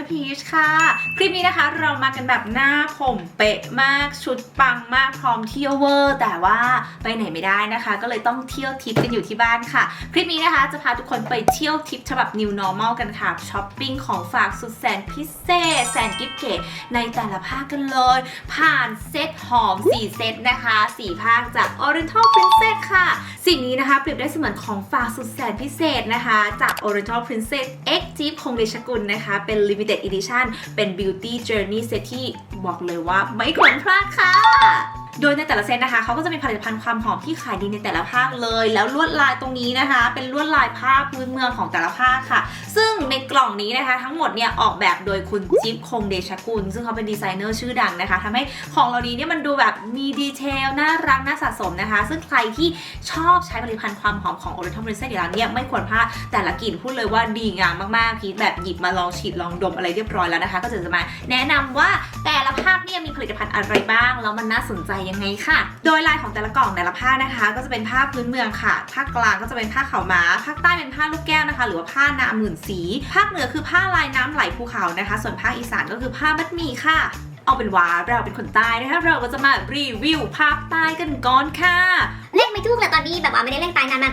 อร์พีชค่ะ คลิปนี้นะคะเรามากันแบบหน้าผมเป๊ะมากชุดปังมากพร้อมเที่ยวเวอร์ แต่ว่าไปไหนไม่ได้นะคะ ก็เลยต้องเที่ยวทิปกันอยู่ที่บ้านค่ะ คลิปนี้นะคะจะพาทุกคนไปเที่ยวทิปฉบับ New Normal กันค่ะช้อปปิ้งของฝากสุดแสนพิเศษ แสนกิ๊บเก๋ในแต่ละภาคกันเลย ผ่านเซตหอม 4 เซตนะคะ 4 ภาคจาก Oriental Princess ค่ะ สิ่งนี้นะคะเปรียบได้เสมือนของฝากสุดแสนพิเศษนะคะ จาก Oriental Princess X Jeep คงเดชกุลนะคะเป็น Limited Edition เป็น Beauty Journey Set ที่บอกเลยว่าไม่ควรพลาดค่ะ โดยในแต่ละเซตนะคะเขาก็จะมีผลิตภัณฑ์ความหอมที่ขายดีในแต่ละภาคเลย แล้วลวดลายตรงนี้นะคะ เป็นลวดลายผ้าพื้นเมืองของแต่ละภาคค่ะ ซึ่งในกล่องนี้นะคะ ทั้งหมดเนี่ยออกแบบโดยคุณจิ๊บคงเดชกุล ซึ่งเขาเป็นดีไซเนอร์ชื่อดังนะคะทำให้ของเหล่านี้เนี่ยมันดูแบบมีดีเทลน่ารักน่าสะสมนะคะ ซึ่งใครที่ชอบใช้ผลิตภัณฑ์ความหอมของ Oriental Princess อยู่แล้วเนี่ยไม่ควรพลาดแต่ละกลิ่นพูดเลยว่าดีงามมากๆพีทแบบหยิบมาลองฉีดลองดมอะไรเรียบร้อยแล้วนะคะ ก็จะจะมาแนะนำว่าแต่ละภาคเนี่ยมีผลิตภัณฑ์อะไรบ้างแล้วมันน่าสนใจยังไงค่ะ โดยลายของแต่ละกล่องแต่ละภานะคะ ก็จะเป็นผ้าพื้นเมืองค่ะ ภาคกลางก็จะเป็นผ้าขาวม้า ภาคใต้เป็นผ้าลูกแก้วนะคะ หรือว่าผ้านาหมื่นสี ภาคเหนือคือผ้าลายน้ำไหลภูเขานะคะ ส่วนภาคอีสานก็คือผ้ามัดหมี่ค่ะเอาเป็นว่าเราเป็นคนใต้นะคะเราก็จะมารีวิวภาคใต้กันก่อนค่ะ เลขไม่ถูกแล้วตอนนี้แบบว่าไม่ได้เลขตายนานมา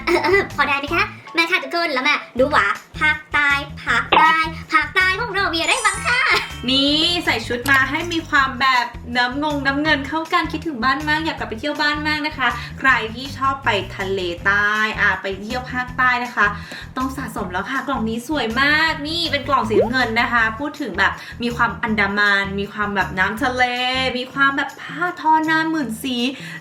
พอได้ไหมคะ แม่ค่ะทุกคนแล้วแม่ดูว่าภาคใต้ภาคใต้ภาคใต้ของเรามีอะไรบ้างค่ะนี่ใส่ชุดมาให้มีความแบบน้ำงงน้ำเงินเข้ากันคิดถึงบ้านมากอยากกลับไปเที่ยวบ้านมากนะคะ ใครที่ชอบไปทะเลใต้อะไปเที่ยวภาคใต้นะคะ ต้องสะสมแล้วค่ะกล่องนี้สวยมากนี่เป็นกล่องสีเงินนะคะ พูดถึงแบบมีความอันดามันมีความแบบน้ำทะเล มีความแบบผ้าทอหน้าหมื่นสี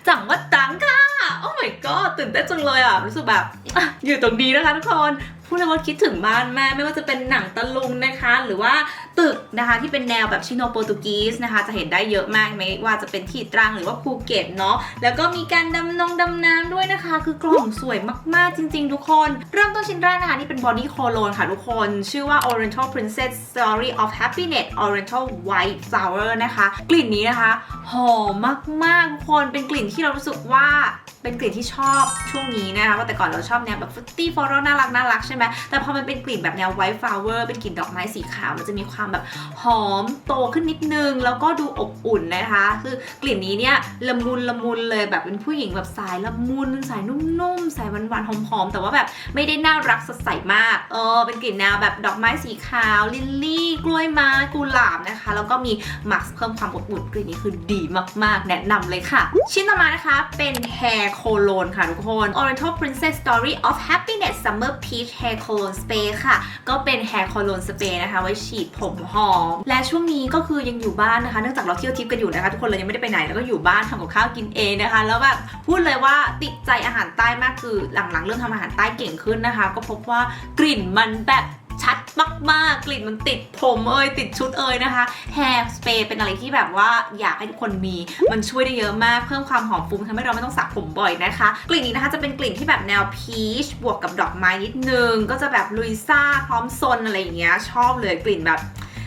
จังวัดตังค่ะ โอ้ my god ตื่นเต้นจังเลยอะ รู้สึกแบบอะอยู่ตรงนี้นะคะทุกคน พูดเลยว่าคิดถึงบ้านแม่ไม่ว่าจะเป็นหนังตะลุงนะคะ หรือว่าตึกนะคะที่เป็นแนวแบบชิโนโปรตุกีสนะคะ จะเห็นได้เยอะมากไม่ว่าจะเป็นที่ตรังหรือว่าภูเก็ตเนาะแล้วก็มีการดำนงดำน้ำด้วยนะคะ คือกล่องสวยมากๆจริง ๆ ทุกคน เริ่มต้นชิ้นแรกนะคะนี่เป็นบอดี้โคโลนค่ะทุกคน ชื่อว่า Oriental Princess Story of Happiness Oriental White Flower นะคะ กลิ่นนี้นะคะหอมมากๆทุกคนเป็นกลิ่นที่เรารู้สึกว่าเป็นกลิ่นที่ชอบช่วงนี้นะคะว่าแต่ก่อนเราชอบแนวแบบฟุตตี้ฟลอรัลน่ารักน่ารักใช่ไหมแต่พอมันเป็นกลิ่นแบบแนวไวท์ฟลาวเวอร์เป็นกลิ่นดอกไม้สีขาว มันจะมีความแบบหอมโตขึ้นนิดนึง แล้วก็ดูอบอุ่นนะคะ คือกลิ่นนี้เนี่ยละมุนละมุนเลยแบบเป็นผู้หญิงแบบสายละมุนสายนุ่มๆสายหวานๆหอมๆแต่ว่าแบบไม่ได้น่ารักสดใสมากเออเป็นกลิ่นแนวแบบดอกไม้สีขาวลิลลี่กล้วยไม้กุหลาบนะคะ แล้วก็มีมาร์เพิ่มความอบอุ่นกลิ่นนี้คือดีมากๆ แนะนำเลยค่ะ ชิ้นต่อมานะคะเป็น Hair Cologne ค่ะทุกคน Oriental Princess Story of Happiness Summer Peach Hair Cologne Spray ค่ะ ก็เป็น Hair Color Spray นะคะ ไว้ฉีดผมหอม และช่วงนี้ก็คือยังอยู่บ้านนะคะ เนื่องจากเราเที่ยวทริปกันอยู่นะคะ ทุกคนเรายังไม่ได้ไปไหน แล้วก็อยู่บ้านทำกับข้าวกินเองนะคะ แล้วแบบพูดเลยว่าติดใจอาหารใต้มากคือหลังๆ เริ่มทำอาหารใต้เก่งขึ้นนะคะ ก็พบว่ากลิ่นมันแบบ ชัดมากๆ กลิ่นมันติดผมเอ่ยติดชุดเอ่ยนะคะแฮร์สเปรย์เป็นอะไรที่แบบว่าอยากให้ทุกคนมีมันช่วยได้เยอะมากเพิ่มความหอมฟุ้งทำให้เราไม่ต้องสระผมบ่อยนะคะ กลิ่นนี้นะคะจะเป็นกลิ่นที่แบบแนวพีชบวกกับดอกไม้นิดนึง ก็จะแบบลุยซ่าพร้อมซนอะไรอย่างเงี้ยชอบเลยกลิ่นแบบ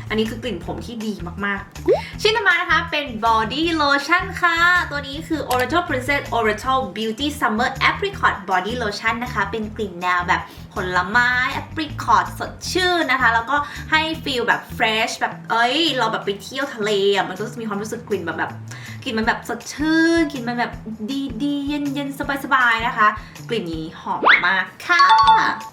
อันนี้คือกลิ่นผมที่ดีมากๆ ชิ้นต่อมานะคะเป็น body lotion ค่ะ ตัวนี้คือ Oriental Princess Oriental Beauty Summer Apricot Body Lotion นะคะ เป็นกลิ่นแนวแบบผลไม้แอปริคอตสดชื่นนะคะ แล้วก็ให้ฟีลแบบ fresh แบบเอ้ย เราแบบไปเที่ยวทะเลอะมันก็จะมีความรู้สึกกลิ่นแบบแบบ กลิ่นมันแบบสดชื่น กลิ่นมันแบบดีดีๆเย็นเย็นสบายสบายๆนะคะ กลิ่นนี้หอมมากค่ะ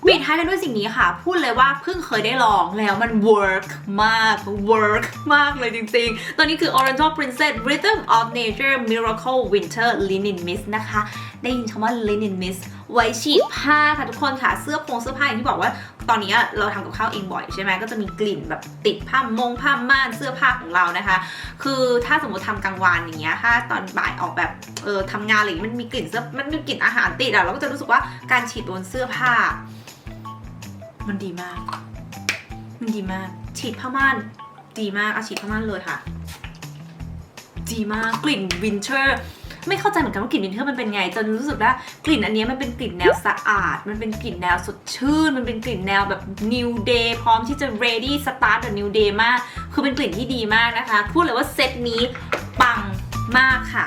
ปิดท้ายกันด้วยสิ่งนี้ค่ะ พูดเลยว่าเพิ่งเคยได้ลองแล้วมัน work มาก work มากเลยจริงๆตัวนี้คือ Oriental Princess Rhythm of Nature Miracle Winter Linen Mist นะคะ ได้ยินคำว่า linen mist ไว้ฉีดผ้าค่ะทุกคนค่ะ เสื้อโพงเสื้อผ้าอย่างที่บอกว่า ตอนนี้เราทำกับข้าวเองบ่อยใช่ไหมก็จะมีกลิ่นแบบติดผ้ามงผ้าม่านเสื้อผ้าของเรานะคะ คือถ้าสมมติทำกลางวันอย่างเงี้ยถ้าตอนบ่ายออกแบบเออทำงานอะไรอย่างเงี้ยมันมีกลิ่นเสื้อมันมีกลิ่นอาหารติดอะเราก็จะรู้สึกว่าการฉีดบนเสื้อผ้า มันดีมาก มันดีมาก ฉีดผ้าม่านดีมากเอาฉีดผ้าม่านเลยค่ะดีมากกลิ่นวินเทอร์ ไม่เข้าใจเหมือนกันว่ากลิ่นวินเทอร์มันเป็นไง จนรู้สึกว่ากลิ่นอันนี้มันเป็นกลิ่นแนวสะอาด มันเป็นกลิ่นแนวสดชื่น มันเป็นกลิ่นแนวแบบ new day พร้อมที่จะ ready start the new day มาก คือเป็นกลิ่นที่ดีมากนะคะ พูดเลยว่าเซตนี้ปังมากค่ะ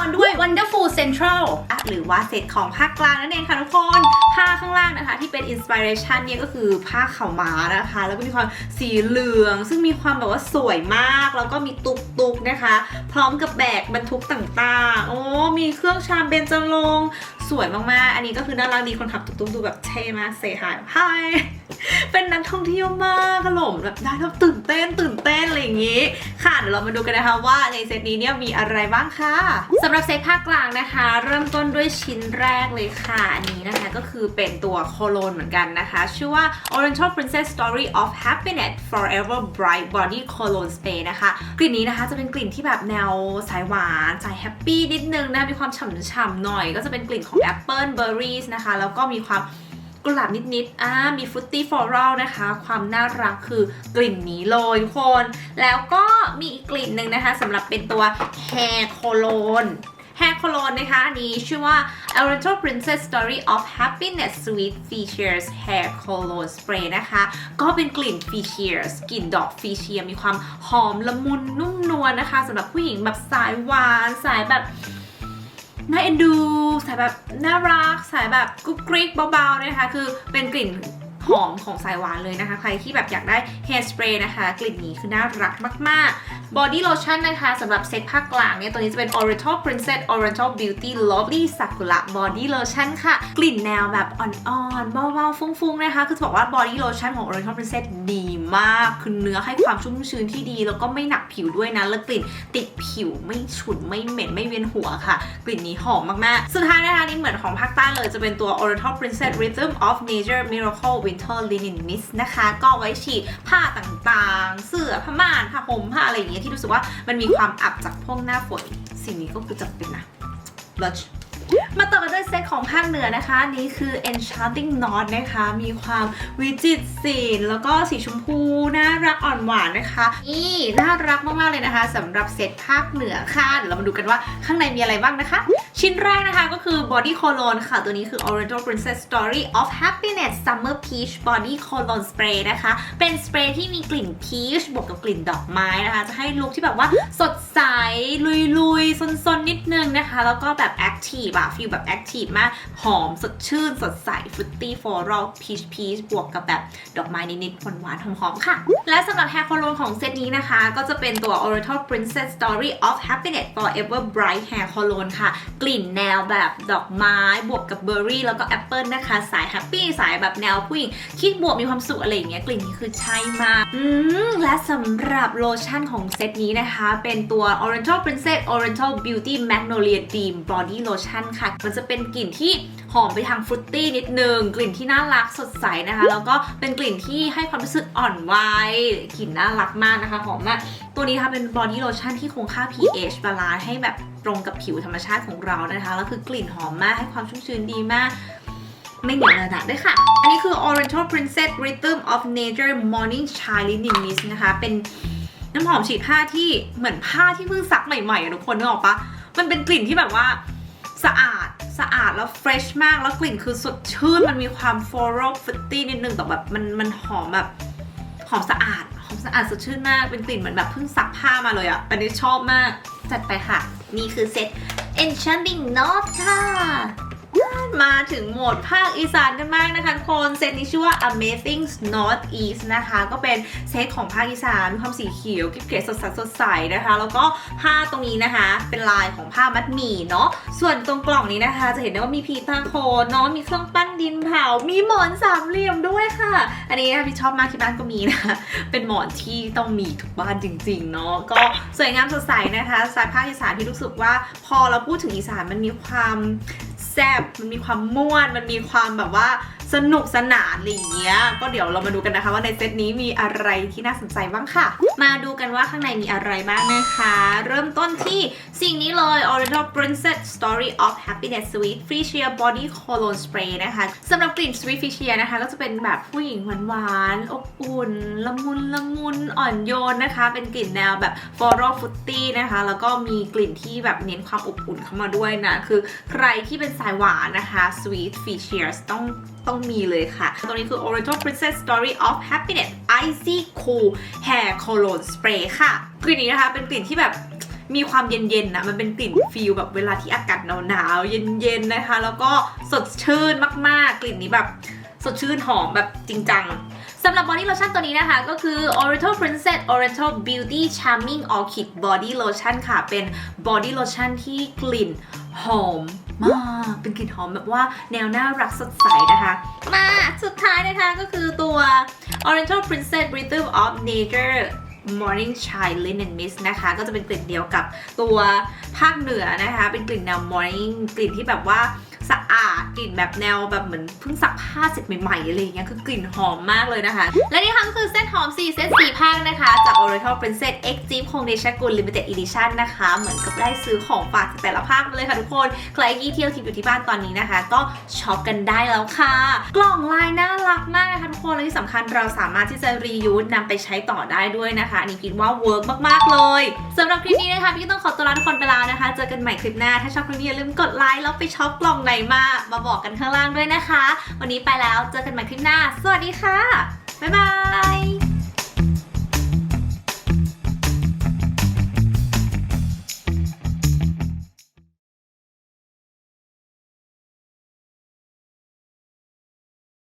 อนด้วย Wonderful Central หรือว่าเซตของภาคกลางนั่นเองค่ะทุกคน ผ้าข้างล่างนะคะที่เป็นอินสปิเรชันเนี่ยก็คือผ้าขาวม้านะคะ แล้วก็มีความสีเหลือง ซึ่งมีความแบบว่าสวยมาก แล้วก็มีตุกๆนะคะ พร้อมกับแบกบรรทุกต่างๆ โอ้ มีเครื่องชามเบญจรงค์สวยมากๆ อันนี้ก็คือน่ารักดีคนขับตุกๆดูแบบเท่มากเซฮายไฮ เป็นนักท่องเที่ยวมากกระหล่มแบบได้แล้วตื่นเต้นตื่นเต้นอะไรอย่างนี้ ค่ะเดี๋ยวเรามาดูกันนะคะว่าในเซตนี้เนี่ยมีอะไรบ้างค่ะสำหรับเซตภาคกลางนะคะ เริ่มต้นด้วยชิ้นแรกเลยค่ะอันนี้นะคะก็คือเป็นตัวโคโลนเหมือนกันนะคะ ชื่อว่า Oriental Princess Story of Happiness Forever Bright Body Cologne Spray นะคะกลิ่นนี้นะคะจะเป็นกลิ่นที่แบบแนวสายหวานสายแฮปปี้นิดนึงนะมีความฉ่ำๆหน่อย ก็จะเป็นกลิ่นของแอปเปิลเบอร์รี่นะคะแล้วก็มีความ กุหลาบนิดๆอ่ามีฟุตตี้ฟลอรัลนะคะ ความน่ารักคือกลิ่นนี้เลยทุกคน แล้วก็มีอีกกลิ่นหนึ่งนะคะสำหรับเป็นตัว Hair Cologne Hair Cologne นะคะ อันนี้ชื่อว่า Oriental Princess Story of Happiness Sweet Features Hair Cologne Spray นะคะ ก็เป็นกลิ่น Features กลิ่นดอกฟีเชียมีความหอมละมุนนุ่มนวลนะคะสำหรับผู้หญิงแบบสายหวานสายแบบ น่าเอ็นดู สายแบบน่ารัก สายแบบกุ๊กกริ๊กเบาๆนะคะ คือเป็นกลิ่น หอมของสายหวานเลยนะคะ ใครที่แบบอยากได้ hair spray นะคะ กลิ่นนี้คือน่ารักมากๆ body lotion นะคะสำหรับเซตภาคกลางเนี่ย ตัวนี้จะเป็น Oriental Princess Oriental Beauty Lovely Sakura Body Lotion ค่ะ กลิ่นแนวแบบอ่อนๆเบาๆฟุ้งๆนะคะ คือจะบอกว่า body lotion ของ Oriental Princess ดีมากคือเนื้อให้ความชุ่มชื้นที่ดี แล้วก็ไม่หนักผิวด้วยนะแล้วกลิ่นติดผิวไม่ฉุนไม่เหม็นไม่เวียนหัวค่ะ กลิ่นนี้หอมมากๆ สุดท้ายนะคะนี่เหมือนของภาคใต้เลยจะเป็นตัว Oriental Princess Rhythm of Nature Miracle Winter Linen Mist นะคะ ก็ไว้ฉีดผ้าต่างๆ เสื้อผ้าม่านผ้าห่มผ้าอะไรอย่างเงี้ยที่รู้สึกว่ามันมีความอับจากพวกหน้าฝนสิ่งนี้ก็คือจำเป็นนะ Lush มาต่อกันด้วยเซตของภาคเหนือนะคะนนี้คือ Enchanting Knot นะคะ มีความวิจิตรศิลป์แล้วก็สีชมพูน่ารักอ่อนหวานนะคะ นี่น่ารักมากๆเลยนะคะสำหรับเซตภาคเหนือค่ะ เดี๋ยวเรามาดูกันว่าข้างในมีอะไรบ้างนะคะ ชิ้นแรกนะคะก็คือ Body Cologne ค่ะ ตัวนี้คือ Oriental Princess Story of Happiness Summer Peach Body Cologne Spray นะคะ เป็นสเปรย์ที่มีกลิ่นพีชบวกกับกลิ่นดอกไม้นะคะ จะให้ลุคที่แบบว่าสดใสลุยๆซนๆนิดนึงนะคะ แล้วก็แบบแอคทีฟอะฟีลแบบแอคทีฟมาก หอมสดชื่น สดใสฟรุตตี้ฟลอรัลพีชพีชบวกกับแบบดอกไม้นิดๆหวานๆหอมๆค่ะ และสำหรับ Hair Cologne ของเซตนี้นะคะ ก็จะเป็นตัว Oriental Princess Story of Happiness Forever Bright Hair Cologne ค่ะ กลิ่นแนวแบบดอกไม้บวกกับเบอร์รี่ แล้วก็แอปเปิลนะคะ สายแฮปปี้สายแบบแนวผู้หญิง คิดบวกมีความสุขอะไรอย่างเงี้ยกลิ่นนี้คือใช่มาก อืม และสำหรับโลชั่นของเซตนี้นะคะ เป็นตัว Oriental Princess Oriental Beauty Magnolia Dream Body Lotion ค่ะมันจะเป็นกลิ่นที่หอมไปทางฟรุตตี้นิดนึง กลิ่นที่น่ารักสดใสนะคะ แล้วก็เป็นกลิ่นที่ให้ความรู้สึกอ่อนวัยกลิ่นน่ารักมากนะคะ หอมมาก ตัวนี้นะคะเป็นบอดี้โลชั่นที่คงค่า pH บาลานซ์ให้แบบตรงกับผิวธรรมชาติของเรานะคะ แล้วคือกลิ่นหอมมากให้ความชุ่มชื้นดีมากไม่เหนียวเหนอะหนะด้วยค่ะ อันนี้คือ Oriental Princess Rhythm of Nature Morning Shine Linen Mist นะคะ เป็นน้ำหอมฉีดผ้าที่เหมือนผ้าที่เพิ่งซักใหม่ๆอะทุกคนนึกออกปะมันเป็นกลิ่นที่แบบว่า สะอาดสะอาดแล้วเฟรชมากแล้วกลิ่นคือสดชื่นมันมีความฟอร์โรฟิตี้นิดนึงแต่แบบมันมันหอมแบบหอมสะอาดหอมสะอาดสดชื่นมากเป็นกลิ่นเหมือนแบบเพิ่งซักผ้ามาเลยอะ่ะอันนี้ชอบมาก จัดไปค่ะ นี่คือเซต Enchanting note ค่ะ มาถึงโหมดภาคอีสานกันมากนะคะทุกคนเซตนี้ชื่อว่า Amazing North East นะคะ ก็เป็นเซตของภาคอีสานมีความสีเขียวกิ๊บเก๋สดใสสดใสนะคะ แล้วก็ผ้าตรงนี้นะคะ เป็นลายของผ้ามัดหมี่เนาะส่วนตรงกล่องนี้นะคะ จะเห็นได้ว่ามีพีตาโคนเนาะมีเครื่องปั้นดินเผา มีหมอนสามเหลี่ยมด้วยค่ะ อันนี้นะคะพี่ชอบมากที่บ้านก็มีนะะเป็นหมอนที่ต้องมีทุกบ้านจริง ๆ เนาะก็สวยงามสดใสนะคะสายภาคอีสานที่รู้สึกว่าพอเราพูดถึงอีสานมันมีความ แซ่บมันมีความม่วน มันมีความแบบว่า สนุกสนานอะไรอย่างเงี้ย ก็เดี๋ยวเรามาดูกันนะคะว่าในเซตนี้มีอะไรที่น่าสนใจบ้างค่ะ มาดูกันว่าข้างในมีอะไรบ้างนะคะ เริ่มต้นที่สิ่งนี้เลย Oriental Princess Story of Happiness Sweet Freesia Body Cologne Spray นะคะสำหรับกลิ่น Sweet Freesia นะคะ ก็จะเป็นแบบผู้หญิงหวานๆอบอุ่น ละมุนละมุนอ่อนโยนนะคะ เป็นกลิ่นแนวแบบ floral fruity นะคะ แล้วก็มีกลิ่นที่แบบเน้นความอบอุ่นเข้ามาด้วยนะ คือใครที่เป็นสายหวานนะคะ Sweet Features ต้อง ต้องมีเลยค่ะ ตัวนี้คือ Oriental Princess Story of Happiness Icy Cool Hair Cologne Spray ค่ะ กลิ่นนี้นะคะเป็นกลิ่นที่แบบมีความเย็นๆนะมันเป็นกลิ่นฟิลแบบเวลาที่อากาศหนาวๆเย็นๆนะคะ แล้วก็สดชื่นมากๆ กลิ่นนี้แบบสดชื่นหอมแบบจริงจังสำหรับบอดี้โลชั่นตัวนี้นะคะ ก็คือ Oriental Princess Oriental Beauty Charming Orchid Body Lotion ค่ะ เป็นบอดี้โลชั่นที่กลิ่นหอม มาก เป็นกลิ่นหอมแบบว่าแนวน่ารักสดใสนะคะ มาสุดท้ายนะคะก็คือตัว Oriental Princess Rhythm of Nature Morning Chai Linen Mist นะคะ ก็จะเป็นกลิ่นเดียวกับตัวภาคเหนือนะคะ เป็นกลิ่นแนว Morning กลิ่นที่แบบว่า กลิ่นแบบแนวแบบเหมือนเพิ่งซักผ้าเสร็จใหม่ๆอะไรอย่างเงี้ยคือกลิ่นหอมมากเลยนะคะ และนี่ค่ะก็คือเซตหอม 4เซต4ภาคนะคะ จาก Oriental Princess X Deep Foundation Good Limited Edition นะคะ เหมือนกับได้ซื้อของฝากจากแต่ละภาคมาเลยค่ะทุกคน ใครที่เที่ยวทิพย์อยู่ที่บ้านตอนนี้นะคะ ก็ช็อปกันได้แล้วค่ะ กล่องลายน่ารักมากนะคะทุกคนและที่สำคัญเราสามารถที่จะรียูสนำไปใช้ต่อได้ด้วยนะคะอันนี้คิดว่าเวิร์กมากๆเลยสำหรับคลิปนี้นะคะพี่ก็ต้องขอตัวลาทุกคนไปแล้วนะคะ เจอกันใหม่คลิปหน้าถ้าชอบคลิปนี้อย่าลืมกดไลค์แล้วไปช็อปกล่องไหนมามาบอกกันข้างล่างด้วยนะคะ วันนี้ไปแล้วเจอกันใหม่คลิปหน้า สวัสดีค่ะ บ๊ายบาย